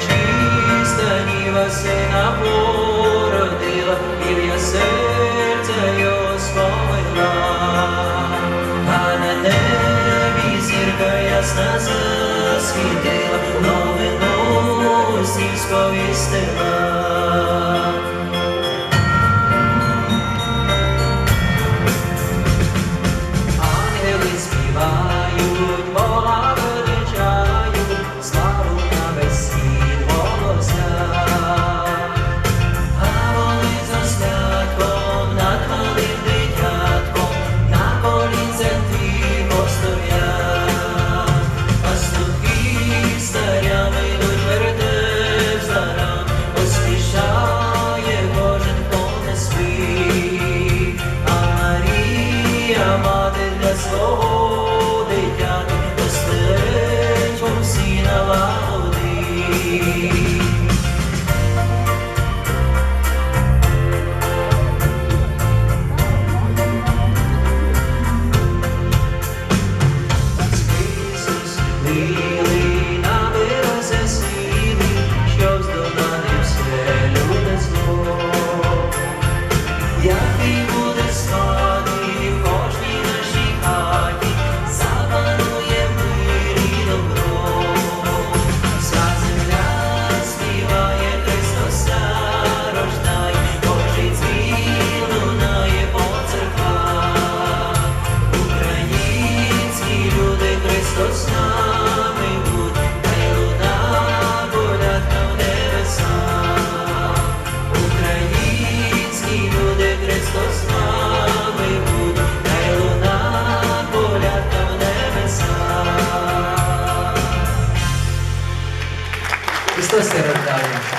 Чиста діва сина породила і в ясен. ясна засвітила, новину усім сповістила. Ангели співають terceira medalha.